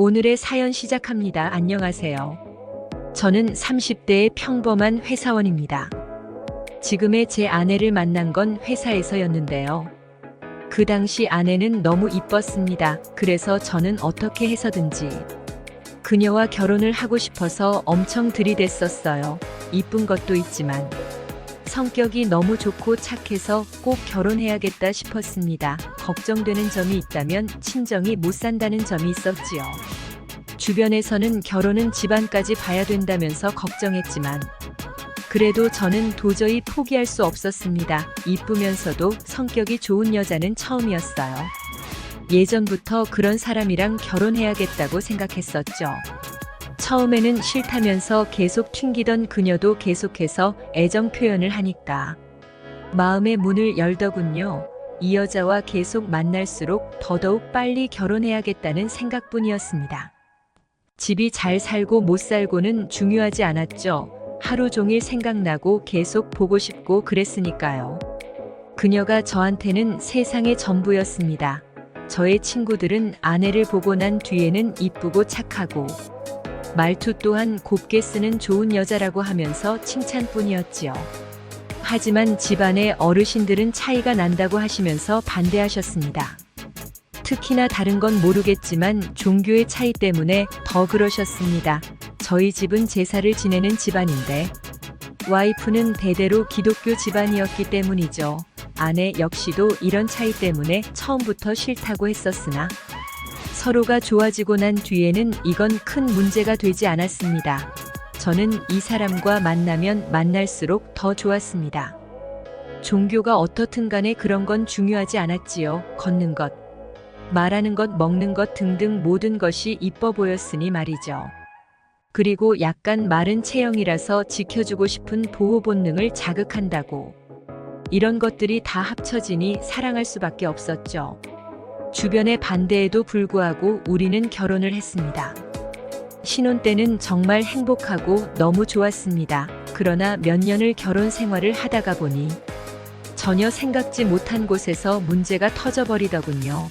오늘의 사연 시작합니다. 안녕하세요. 저는 30대의 평범한 회사원입니다. 지금의 제 아내를 만난 건 회사에서였는데요. 그 당시 아내는 너무 이뻤습니다. 그래서 저는 어떻게 해서든지 그녀와 결혼을 하고 싶어서 엄청 들이댔었어요. 이쁜 것도 있지만 성격이 너무 좋고 착해서 꼭 결혼해야겠다 싶었습니다. 걱정되는 점이 있다면 친정이 못 산다는 점이 있었지요. 주변에서는 결혼은 집안까지 봐야 된다면서 걱정했지만 그래도 저는 도저히 포기할 수 없었습니다. 이쁘면서도 성격이 좋은 여자는 처음이었어요. 예전부터 그런 사람이랑 결혼해야겠다고 생각했었죠. 처음에는 싫다면서 계속 튕기던 그녀도 계속해서 애정 표현을 하니까 마음의 문을 열더군요. 이 여자와 계속 만날수록 더더욱 빨리 결혼해야겠다는 생각뿐이었습니다. 집이 잘 살고 못 살고는 중요하지 않았죠. 하루 종일 생각나고 계속 보고 싶고 그랬으니까요. 그녀가 저한테는 세상의 전부였습니다. 저의 친구들은 아내를 보고 난 뒤에는 이쁘고 착하고 말투 또한 곱게 쓰는 좋은 여자라고 하면서 칭찬뿐이었지요. 하지만 집안의 어르신들은 차이가 난다고 하시면서 반대하셨습니다. 특히나 다른 건 모르겠지만 종교의 차이 때문에 더 그러셨습니다. 저희 집은 제사를 지내는 집안인데 와이프는 대대로 기독교 집안이었기 때문이죠. 아내 역시도 이런 차이 때문에 처음부터 싫다고 했었으나 서로가 좋아지고 난 뒤에는 이건 큰 문제가 되지 않았습니다. 저는 이 사람과 만나면 만날수록 더 좋았습니다. 종교가 어떻든 간에 그런 건 중요하지 않았지요. 걷는 것, 말하는 것, 먹는 것 등등 모든 것이 이뻐 보였으니 말이죠. 그리고 약간 마른 체형이라서 지켜주고 싶은 보호 본능을 자극한다고. 이런 것들이 다 합쳐지니 사랑할 수밖에 없었죠. 주변의 반대에도 불구하고 우리는 결혼을 했습니다. 신혼 때는 정말 행복하고 너무 좋았습니다. 그러나 몇 년을 결혼 생활을 하다가 보니 전혀 생각지 못한 곳에서 문제가 터져버리더군요.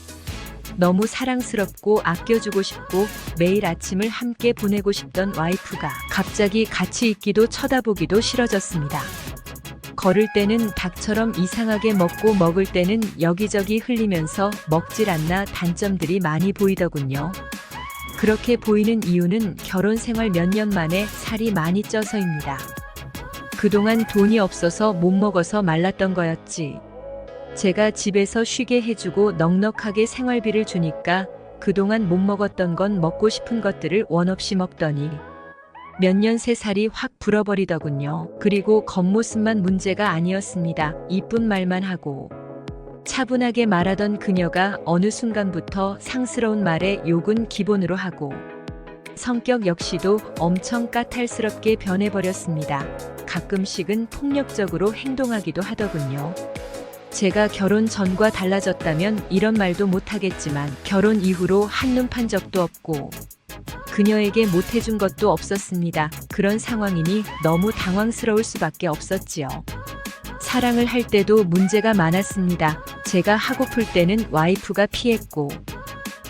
너무 사랑스럽고 아껴주고 싶고 매일 아침을 함께 보내고 싶던 와이프가 갑자기 같이 있기도 쳐다보기도 싫어졌습니다. 걸을 때는 닭처럼 이상하게 먹고 먹을 때는 여기저기 흘리면서 먹질 않나 단점들이 많이 보이더군요. 그렇게 보이는 이유는 결혼 생활 몇 년 만에 살이 많이 쪄서입니다. 그동안 돈이 없어서 못 먹어서 말랐던 거였지. 제가 집에서 쉬게 해주고 넉넉하게 생활비를 주니까 그동안 못 먹었던 건 먹고 싶은 것들을 원 없이 먹더니 몇 년 새 살이 확 불어버리더군요. 그리고 겉모습만 문제가 아니었습니다. 이쁜 말만 하고 차분하게 말하던 그녀가 어느 순간부터 상스러운 말에 욕은 기본으로 하고 성격 역시도 엄청 까탈스럽게 변해버렸습니다. 가끔씩은 폭력적으로 행동하기도 하더군요. 제가 결혼 전과 달라졌다면 이런 말도 못하겠지만 결혼 이후로 한눈 판 적도 없고 그녀에게 못해준 것도 없었습니다. 그런 상황이니 너무 당황스러울 수밖에 없었지요. 사랑을 할 때도 문제가 많았습니다. 제가 하고플 때는 와이프가 피했고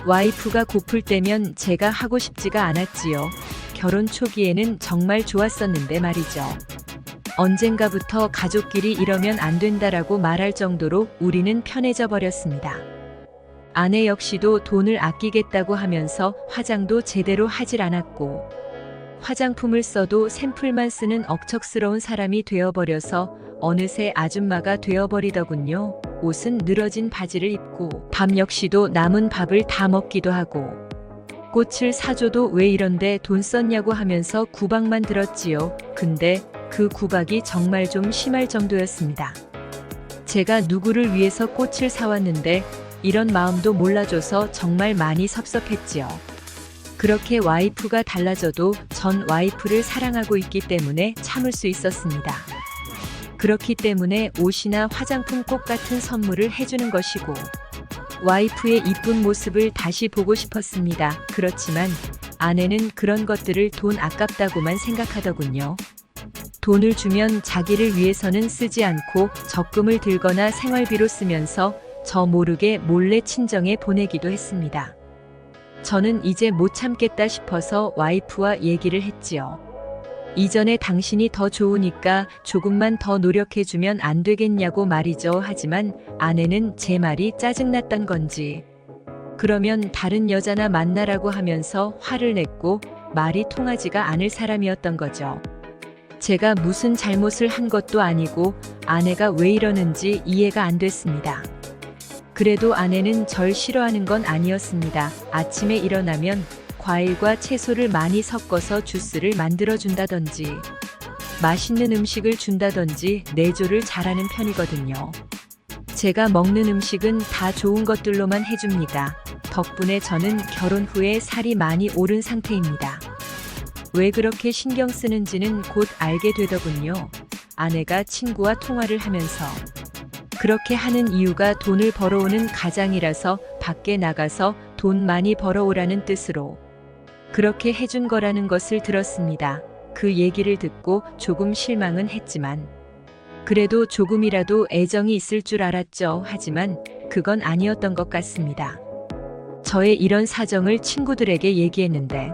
와이프가 고플 때면 제가 하고 싶지가 않았지요. 결혼 초기에는 정말 좋았었는데 말이죠. 언젠가부터 가족끼리 이러면 안 된다라고 말할 정도로 우리는 편해져 버렸습니다. 아내 역시도 돈을 아끼겠다고 하면서 화장도 제대로 하질 않았고 화장품을 써도 샘플만 쓰는 억척스러운 사람이 되어버려서 어느새 아줌마가 되어버리더군요. 옷은 늘어진 바지를 입고 밥 역시도 남은 밥을 다 먹기도 하고 꽃을 사줘도 왜 이런데 돈 썼냐고 하면서 구박만 들었지요. 근데 그 구박이 정말 좀 심할 정도였습니다. 제가 누구를 위해서 꽃을 사왔는데 이런 마음도 몰라줘서 정말 많이 섭섭했지요. 그렇게 와이프가 달라져도 전 와이프를 사랑하고 있기 때문에 참을 수 있었습니다. 그렇기 때문에 옷이나 화장품 꽃 같은 선물을 해주는 것이고 와이프의 이쁜 모습을 다시 보고 싶었습니다. 그렇지만 아내는 그런 것들을 돈 아깝다고만 생각하더군요. 돈을 주면 자기를 위해서는 쓰지 않고 적금을 들거나 생활비로 쓰면서 저 모르게 몰래 친정에 보내기도 했습니다. 저는 이제 못 참겠다 싶어서 와이프와 얘기를 했지요. 이전에 당신이 더 좋으니까 조금만 더 노력해주면 안 되겠냐고 말이죠. 하지만 아내는 제 말이 짜증났던 건지, 그러면 다른 여자나 만나라고 하면서 화를 냈고 말이 통하지가 않을 사람이었던 거죠. 제가 무슨 잘못을 한 것도 아니고 아내가 왜 이러는지 이해가 안 됐습니다. 그래도 아내는 절 싫어하는 건 아니었습니다. 아침에 일어나면 과일과 채소를 많이 섞어서 주스를 만들어 준다든지 맛있는 음식을 준다든지 내조를 잘하는 편이거든요. 제가 먹는 음식은 다 좋은 것들로만 해줍니다. 덕분에 저는 결혼 후에 살이 많이 오른 상태입니다. 왜 그렇게 신경 쓰는지는 곧 알게 되더군요. 아내가 친구와 통화를 하면서 그렇게 하는 이유가 돈을 벌어오는 가장이라서 밖에 나가서 돈 많이 벌어오라는 뜻으로 그렇게 해준 거라는 것을 들었습니다. 그 얘기를 듣고 조금 실망은 했지만 그래도 조금이라도 애정이 있을 줄 알았죠. 하지만 그건 아니었던 것 같습니다. 저의 이런 사정을 친구들에게 얘기했는데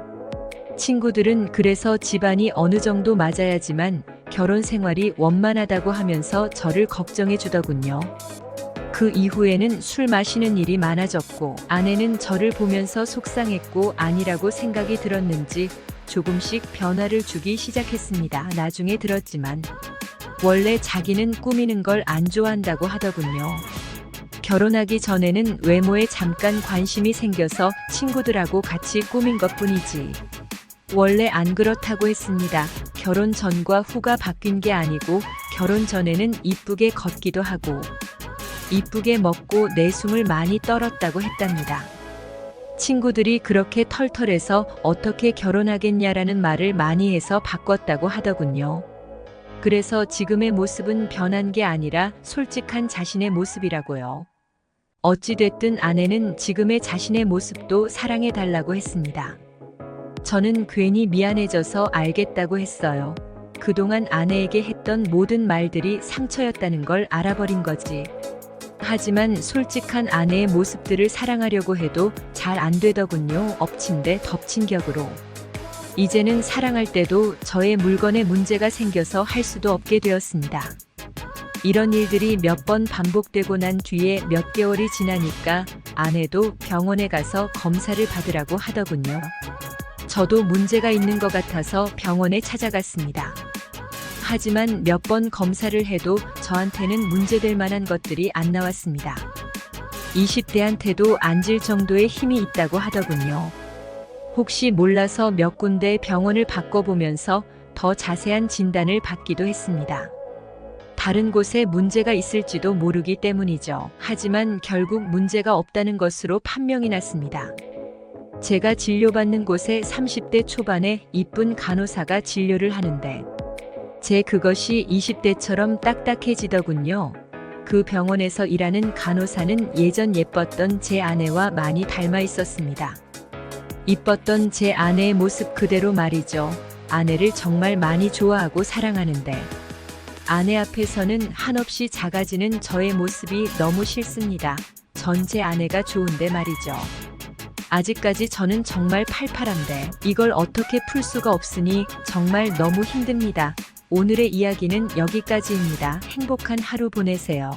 친구들은 그래서 집안이 어느 정도 맞아야지만 결혼 생활이 원만하다고 하면서 저를 걱정해 주더군요. 그 이후에는 술 마시는 일이 많아졌고 아내는 저를 보면서 속상했고 아니라고 생각이 들었는지 조금씩 변화를 주기 시작했습니다. 나중에 들었지만 원래 자기는 꾸미는 걸 안 좋아한다고 하더군요. 결혼하기 전에는 외모에 잠깐 관심이 생겨서 친구들하고 같이 꾸민 것 뿐이지. 원래 안 그렇다고 했습니다. 결혼 전과 후가 바뀐 게 아니고 결혼 전에는 이쁘게 걷기도 하고 이쁘게 먹고 내숭을 많이 떨었다고 했답니다. 친구들이 그렇게 털털해서 어떻게 결혼하겠냐라는 말을 많이 해서 바꿨다고 하더군요. 그래서 지금의 모습은 변한 게 아니라 솔직한 자신의 모습이라고요. 어찌됐든 아내는 지금의 자신의 모습도 사랑해 달라고 했습니다. 저는 괜히 미안해져서 알겠다고 했어요. 그동안 아내에게 했던 모든 말들이 상처였다는 걸 알아버린 거지. 하지만 솔직한 아내의 모습들을 사랑하려고 해도 잘 안 되더군요. 엎친 데 덮친 격으로. 이제는 사랑할 때도 저의 물건에 문제가 생겨서 할 수도 없게 되었습니다. 이런 일들이 몇 번 반복되고 난 뒤에 몇 개월이 지나니까 아내도 병원에 가서 검사를 받으라고 하더군요. 저도 문제가 있는 것 같아서 병원에 찾아갔습니다. 하지만 몇 번 검사를 해도 저한테는 문제될 만한 것들이 안 나왔습니다. 20대한테도 앉을 정도의 힘이 있다고 하더군요. 혹시 몰라서 몇 군데 병원을 바꿔보면서 더 자세한 진단을 받기도 했습니다. 다른 곳에 문제가 있을지도 모르기 때문이죠. 하지만 결국 문제가 없다는 것으로 판명이 났습니다. 제가 진료받는 곳에 30대 초반의 이쁜 간호사가 진료를 하는데 제 그것이 20대처럼 딱딱해지더군요. 그 병원에서 일하는 간호사는 예전 예뻤던 제 아내와 많이 닮아 있었습니다. 이뻤던 제 아내의 모습 그대로 말이죠. 아내를 정말 많이 좋아하고 사랑하는데 아내 앞에서는 한없이 작아지는 저의 모습이 너무 싫습니다. 전 제 아내가 좋은데 말이죠. 아직까지 저는 정말 팔팔한데 이걸 어떻게 풀 수가 없으니 정말 너무 힘듭니다. 오늘의 이야기는 여기까지입니다. 행복한 하루 보내세요.